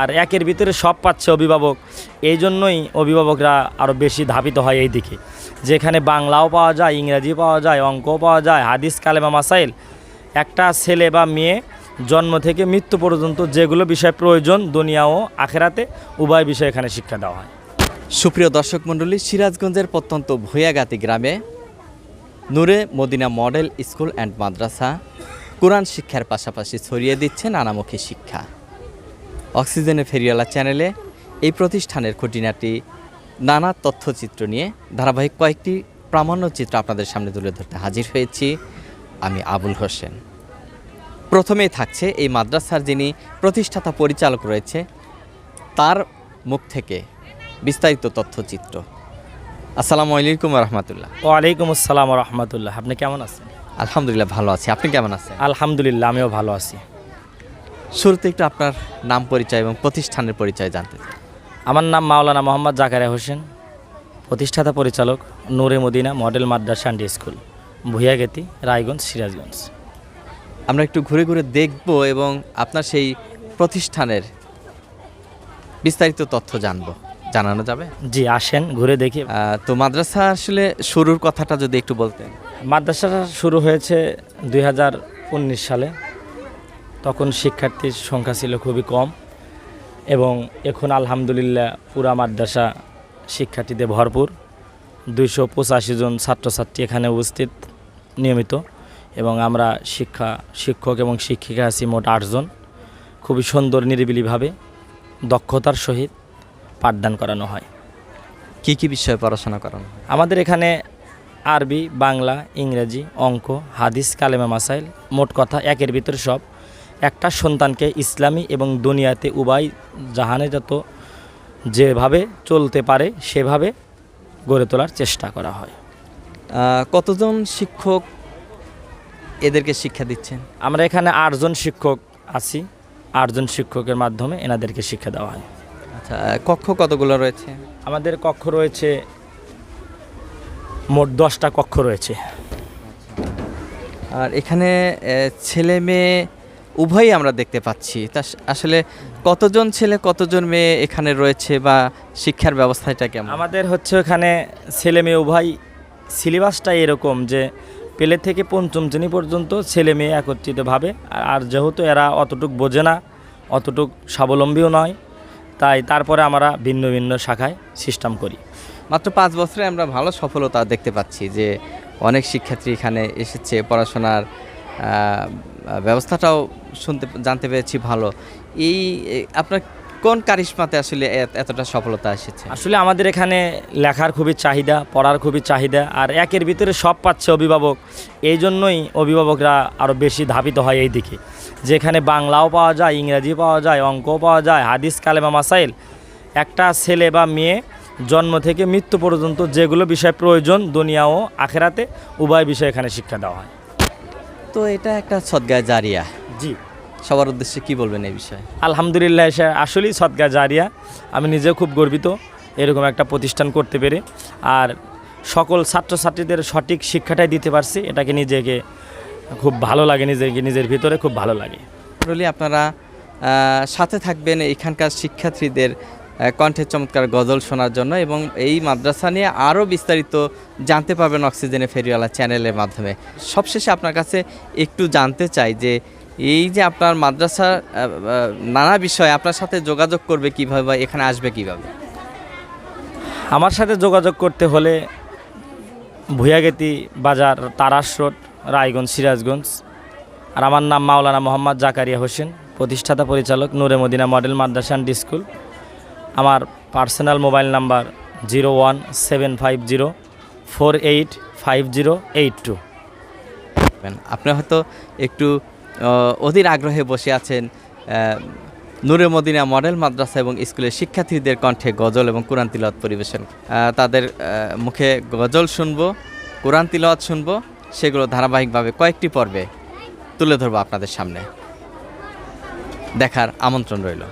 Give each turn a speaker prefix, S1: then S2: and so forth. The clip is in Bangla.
S1: আর একের ভিতরে সব পাচ্ছে অভিভাবক। এই জন্যই অভিভাবকরা আরও বেশি ধাবিত হয় এই দিকে। যেখানে বাংলাও পাওয়া যায়, ইংরাজি পাওয়া যায়, অঙ্কও পাওয়া যায়, হাদিস, কালেমা, মাসাইল। একটা ছেলে বা মেয়ে জন্ম থেকে মৃত্যু পর্যন্ত যেগুলো বিষয় প্রয়োজন দুনিয়া ও আখেরাতে, উভয় বিষয় এখানে শিক্ষা দেওয়া হয়।
S2: সুপ্রিয় দর্শক মণ্ডলী, সিরাজগঞ্জের প্রত্যন্ত ভূয়াগাতি গ্রামে Noore Madina model school and মাদ্রাসা কোরআন শিক্ষার পাশাপাশি ছড়িয়ে দিচ্ছে নানামুখী শিক্ষা। অক্সিজেনের ফেরিওয়ালা চ্যানেলে এই প্রতিষ্ঠানের খুঁটিনাটি নানা তথ্যচিত্র নিয়ে ধারাবাহিক কয়েকটি প্রামাণ্য চিত্র আপনাদের সামনে তুলে ধরতে হাজির হয়েছি। আমি আবুল হোসেন। প্রথমেই থাকছে এই মাদ্রাসার যিনি প্রতিষ্ঠাতা পরিচালক রয়েছে তার মুখ থেকে বিস্তারিত তথ্যচিত্র। আসসালামু আলাইকুম রহমতুল্লাহ।
S1: ওয়ালাইকুম আসসালাম রহমতুল্লাহ। আপনি কেমন আছেন?
S2: আলহামদুলিল্লাহ ভালো আছি। আপনি কেমন আছেন?
S1: আলহামদুলিল্লাহ আমিও ভালো আছি।
S2: শুরুতে একটু আপনার নাম পরিচয় এবং প্রতিষ্ঠানের পরিচয় জানতে চাই।
S1: আমার নাম মাওলানা মোহাম্মদ জাকারিয়া হোসেন প্রতিষ্ঠাতা পরিচালক Noore Madina model Madrasa and school ভুইয়াগেতি Raiganj Sirajganj.
S2: আমরা একটু ঘুরে ঘুরে দেখব এবং আপনার সেই প্রতিষ্ঠানের বিস্তারিত তথ্য জানব। জানানো যাবে?
S1: জি আসেন ঘুরে দেখি।
S2: তো মাদ্রাসা আসলে শুরুর কথাটা যদি একটু বলতেন।
S1: মাদ্রাসাটা শুরু হয়েছে দু হাজার উনিশ সালে। তখন শিক্ষার্থীর সংখ্যা ছিল খুবই কম এবং এখন আলহামদুলিল্লাহ পুরা মাদ্রাসা শিক্ষার্থীতে ভরপুর। দুইশো পঁচাশি জন ছাত্রছাত্রী এখানে উপস্থিত নিয়মিত এবং আমরা শিক্ষা শিক্ষক এবং শিক্ষিকা আছি মোট আটজন খুবই সুন্দর নিরিবিলিভাবে দক্ষতার সহিত পাঠদান করানো হয়।
S2: কি কি বিষয়ে পড়াশোনা করানো?
S1: আমাদের এখানে আরবি বাংলা ইংরেজি অঙ্ক হাদিস কালেমা মাসাইল মোট কথা একের ভিতরে সব। একটা সন্তানকে ইসলামী এবং দুনিয়াতে উভয় জাহানে যত যেভাবে চলতে পারে সেভাবে গড়ে তোলার চেষ্টা করা হয়।
S2: কতজন শিক্ষক এদেরকে শিক্ষা দিচ্ছেন?
S1: আমরা এখানে আটজন শিক্ষক আছি। আটজন শিক্ষকের মাধ্যমে এনাদেরকে শিক্ষা দেওয়া হয়।
S2: আচ্ছা কক্ষ কতগুলো রয়েছে?
S1: আমাদের কক্ষ রয়েছে মোট দশটা কক্ষ রয়েছে।
S2: আর এখানে ছেলে মেয়ে উভয়ই আমরা দেখতে পাচ্ছি। তা আসলে কতজন ছেলে কতজন মেয়ে এখানে রয়েছে বা শিক্ষার ব্যবস্থাটা কেমন?
S1: আমাদের হচ্ছে ওখানে ছেলে মেয়ে উভয় সিলেবাসটাই এরকম যে পেলে থেকে পঞ্চম শ্রেণি পর্যন্ত ছেলে মেয়ে একত্রিতভাবে। আর- যেহেতু এরা অতটুক বোঝে না অতটুক স্বাবলম্বীও নয় তাই তারপরে আমরা ভিন্ন ভিন্ন শাখায় সিস্টেম করি।
S2: মাত্র পাঁচ বছরে আমরা ভালো সফলতা দেখতে পাচ্ছি যে অনেক শিক্ষার্থী এখানে এসেছে পড়াশোনার ব্যবস্থাটাও শুনতে, জানতে পেরেছি ভালো। এই আপনার কোন কারিশমাতে আসলে এত- এতটা সফলতা এসেছে?
S1: আসলে আমাদের এখানে লেখার খুবই চাহিদা, পড়ার খুবই চাহিদা, আর একের ভিতরে সব পাচ্ছে অভিভাবক। এই জন্যই অভিভাবকরা আরও বেশি ধাবিত হয় এই দিকে। যেখানে বাংলাও পাওয়া যায়, ইংরাজি পাওয়া যায়, অঙ্কও পাওয়া যায়, হাদিস, কালেমা, মাসাইল। একটা ছেলে বা মেয়ে জন্ম থেকে মৃত্যু পর্যন্ত যেগুলো বিষয় প্রয়োজন দুনিয়া ও আখেরাতে, উভয় বিষয় এখানে শিক্ষা দেওয়া হয়।
S2: তো এটা একটা সদ্গায় জারিয়া।
S1: জি।
S2: সবার উদ্দেশ্যে কি বলবেন এই বিষয়ে?
S1: আলহামদুলিল্লাহ সে আসলেই সৎগা জারিয়া। আমি নিজেও খুব গর্বিত এরকম একটা প্রতিষ্ঠান করতে পেরে। আর সকল ছাত্রছাত্রীদের সঠিক শিক্ষাটাই দিতে পারছি এটাকে নিজেকে খুব ভালো লাগে নিজেকে নিজের ভিতরে খুব ভালো লাগে।
S2: আপনারা সাথে থাকবেন এখানকার শিক্ষার্থীদের আহ, কণ্ঠে চমৎকার গজল শোনার জন্য এবং এই মাদ্রাসা নিয়ে আরও বিস্তারিত জানতে পারবেন অক্সিজেনে ফেরিওয়ালা চ্যানেলের মাধ্যমে। সবশেষে আপনার কাছে একটু জানতে চাই যে এই যে আপনার মাদ্রাসার নানা বিষয়ে আপনার সাথে যোগাযোগ করবে কীভাবে বা এখানে আসবে কীভাবে?
S1: আমার সাথে যোগাযোগ করতে হলে ভুয়াগেতি বাজার তারাস রোড রায়গঞ্জ সিরাজগঞ্জ। আর আমার নাম মাওলানা মোহাম্মদ জাকারিয়া হোসেন প্রতিষ্ঠাতা পরিচালক Noore Madina model Madrasa and school. আমার personal mobile number zero one seven five zero four eight five zero eight two.
S2: আপনি হয়তো একটু অধীর আগ্রহে বসে আছেন নূরে মদিনা মডেল মাদ্রাসা এবং স্কুলের শিক্ষার্থীদের কণ্ঠে গজল এবং কোরআন তিলওয়াত পরিবেশন। তাদের মুখে গজল শুনব, কোরআন তিলওয়াত শুনব, সেগুলো ধারাবাহিকভাবে কয়েকটি পর্বে তুলে ধরবো আপনাদের সামনে। দেখার আমন্ত্রণ রইল।